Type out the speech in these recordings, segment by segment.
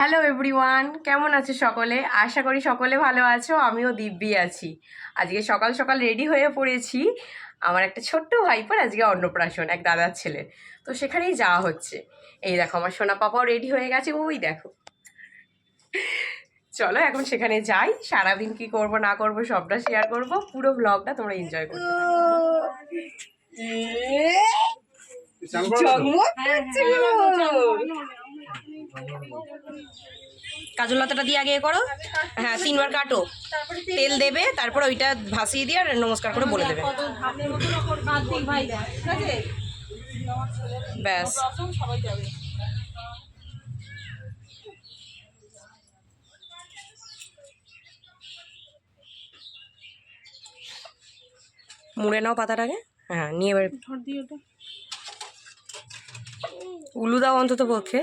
Hello everyone কেমন আছো সকলে? আশা করি সকলে ভালো আছো আমিও দিব্যি আছি। আজকে সকাল সকাল রেডি হয়ে পড়েছি আমার একটা ছোট্ট ভাইপার আজকে অন্নপ্রাশন এক দাদার ছেলে। তো সেখানেই যাওয়া হচ্ছে। এই দেখো আমার সোনা পাপাও রেডি হয়ে গেছে। ওই দেখো। চলো এখন সেখানে যাই। সারাদিন কি করব না করব সবটা শেয়ার করব। পুরো ব্লগটা তোমরা এনজয়। জগমগ কাজল লতাটা দিয়ে আগে করো। হ্যাঁ তিনবার কাটো। তেল দেবে, তারপর ওইটা ভাসিয়ে দিয়ে আর নমস্কার করে বলে দেবে। ব্যাস। মুড়ে নাও পাতাটাকে। হ্যাঁ নিয়ে এবার উলু দাও অন্তত পক্ষে।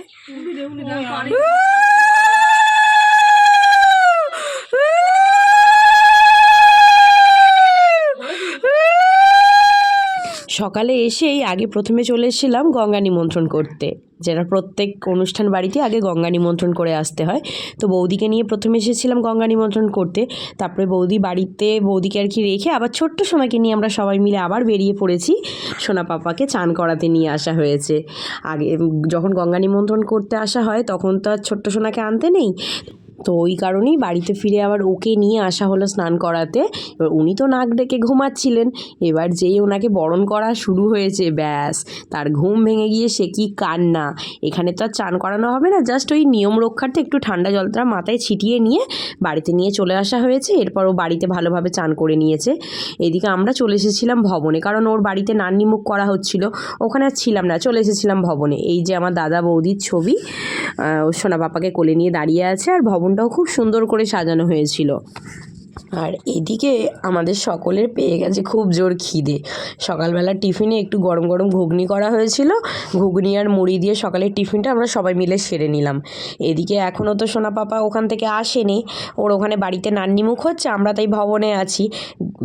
সকালে এসেই আগে প্রথমে চলে এসেছিলাম গঙ্গা নিমন্ত্রণ করতে। যেটা প্রত্যেক অনুষ্ঠান বাড়িতে আগে গঙ্গা নিমন্ত্রণ করে আসতে হয়। তো বৌদিকে নিয়ে প্রথমে এসেছিলাম গঙ্গা নিমন্ত্রণ করতে। তারপরে বৌদি বাড়িতে বৌদিকে আর কি রেখে আবার ছোট্ট সময়কে নিয়ে আমরা সবাই মিলে আবার বেরিয়ে পড়েছি। সোনা পাপাকে চান করাতে নিয়ে আসা হয়েছে। আগে যখন গঙ্গা নিমন্ত্রণ করতে আসা হয় তখন তো আর ছোট্ট সোনাকে আনতে নেই। তো ওই কারণেই বাড়িতে ফিরে আবার ওকে নিয়ে আসা হলো স্নান করাতে। এবার উনি তো নাক ডেকে ঘুমাচ্ছিলেন। এবার যেই ওনাকে বরণ করা শুরু হয়েছে, ব্যাস। তার ঘুম ভেঙে গিয়ে সে কি কান্না। এখানে তো আর চান করানো হবে না, জাস্ট ওই নিয়ম রক্ষার্থে একটু ঠান্ডা জলটা মাথায় ছিটিয়ে নিয়ে বাড়িতে নিয়ে চলে আসা হয়েছে। এরপর ও বাড়িতে ভালোভাবে চান করে নিয়েছে। এদিকে আমরা চলে এসেছিলাম ভবনে, কারণ ওর বাড়িতে নান্নিমুখ করা হচ্ছিল। ওখানে আর ছিলাম না, চলে এসেছিলাম ভবনে। এই যে আমার দাদা বৌদির ছবি সোনা বাপাকে কোলে নিয়ে দাঁড়িয়ে আছে আর ভবনটাও খুব সুন্দর করে সাজানো হয়েছিল। আর এদিকে আমাদের সকলের পেয়ে গেছে খুব জোর খিদে। সকালবেলা টিফিনে একটু গরম গরম ঘুগনি করা হয়েছিল। ঘুগনি আর মুড়ি দিয়ে সকালের টিফিনটা আমরা সবাই মিলে সেরে নিলাম। এদিকে এখনও তো সোনা পাপা ওখান থেকে আসেনি। ওর ওখানে বাড়িতে নান্নিমুখ হচ্ছে, আমরা তাই ভবনে আছি।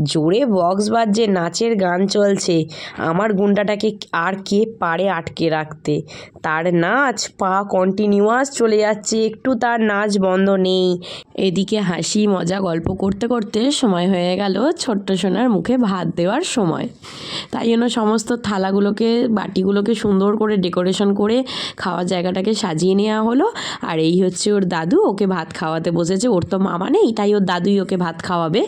জোরে বক্স বাজছে, নাচের গান চলছে। আমার গুন্ডাটাকে আর কে পারে আটকে রাখতে? তার নাচ পা কন্টিনিউয়াস চলে যাচ্ছে, একটু তার নাচ বন্ধ নেই। এদিকে হাসি, মজা গল্প করতে করতে সময় হয়ে গেল ছোট্ট সোনার মুখে ভাত দেওয়ার সময়। তাই জন্য সমস্ত থালাগুলোকে, বাটিগুলোকে সুন্দর করে ডেকোরেশন করে খাওয়ার জায়গাটাকে সাজিয়ে নেওয়া হলো। আর এই হচ্ছে ওর দাদু, ওকে ভাত খাওয়াতে বসেছে। ওর তো মামা নেই, তাই ওর দাদুই ওকে ভাত খাওয়াবে।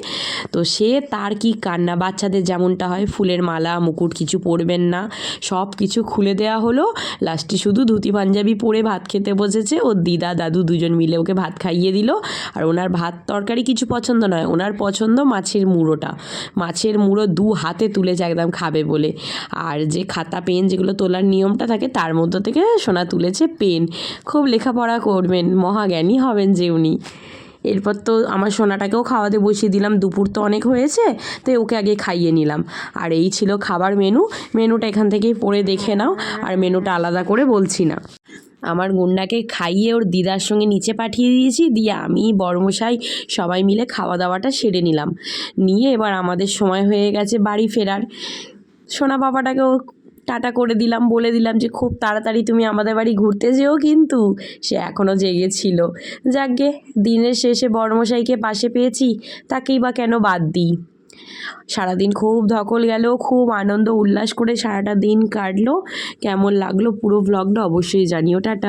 তো সে তার কি কান্না? বাচ্চাদের যেমনটা হয়, ফুলের মালা, মুকুট কিছু পরবেন না। সব কিছু খুলে দেওয়া হলো। লাস্টে শুধু ধুতি, পাঞ্জাবি পরে ভাত খেতে বসেছে। ওর দিদা, দাদু দুজন মিলে ওকে ভাত খাইয়ে দিল। আর ওনার ভাত তরকারি কিছু পছন্দ নয়, ওনার পছন্দ মাছের মুড়োটা। মাছের মুড়ো দু হাতে তুলেছে একদম খাবে বলে। আর যে খাতা, পেন যেগুলো তোলার নিয়মটা থাকে, তার মধ্য থেকে সোনা তুলেছে পেন। খুব লেখাপড়া করবেন, মহাজ্ঞানী হবেন যে উনি। এরপর তো আমার সোনাটাকেও খাওয়াতে বসিয়ে দিলাম, দুপুর তো অনেক হয়েছে তাই ওকে আগে খাইয়ে নিলাম। আর এই ছিল খাবার মেনু, মেনুটা এখান থেকেই পড়ে দেখে নাও, আর মেনুটা আলাদা করে বলছি না। আমার গুন্ডাকে খাইয়ে ওর দিদার সঙ্গে নিচে পাঠিয়ে দিয়েছি, দিয়ে আমি, বড়মশাই, সবাই মিলে খাওয়া দাওয়াটা সেরে নিলাম। নিয়ে এবার আমাদের সময় হয়ে গেছে বাড়ি ফেরার। সোনা বাবাটাকেও টাটা করে দিলাম, বলে দিলাম যে খুব তাড়াতাড়ি তুমি আমাদের বাড়ি ঘুরতে যেও কিন্তু। সে এখনও জেগেছিল যাকগে, দিনের শেষে বড়মশাইকে পাশে পেয়েছি, তাকেই বা কেন বাদ দিই? সারাদিন খুব ধকল গেল, খুব আনন্দ, উল্লাস করে সারাটা দিন কাটলো। কেমন লাগল পুরো ব্লগটা অবশ্যই জানিও, টাটা।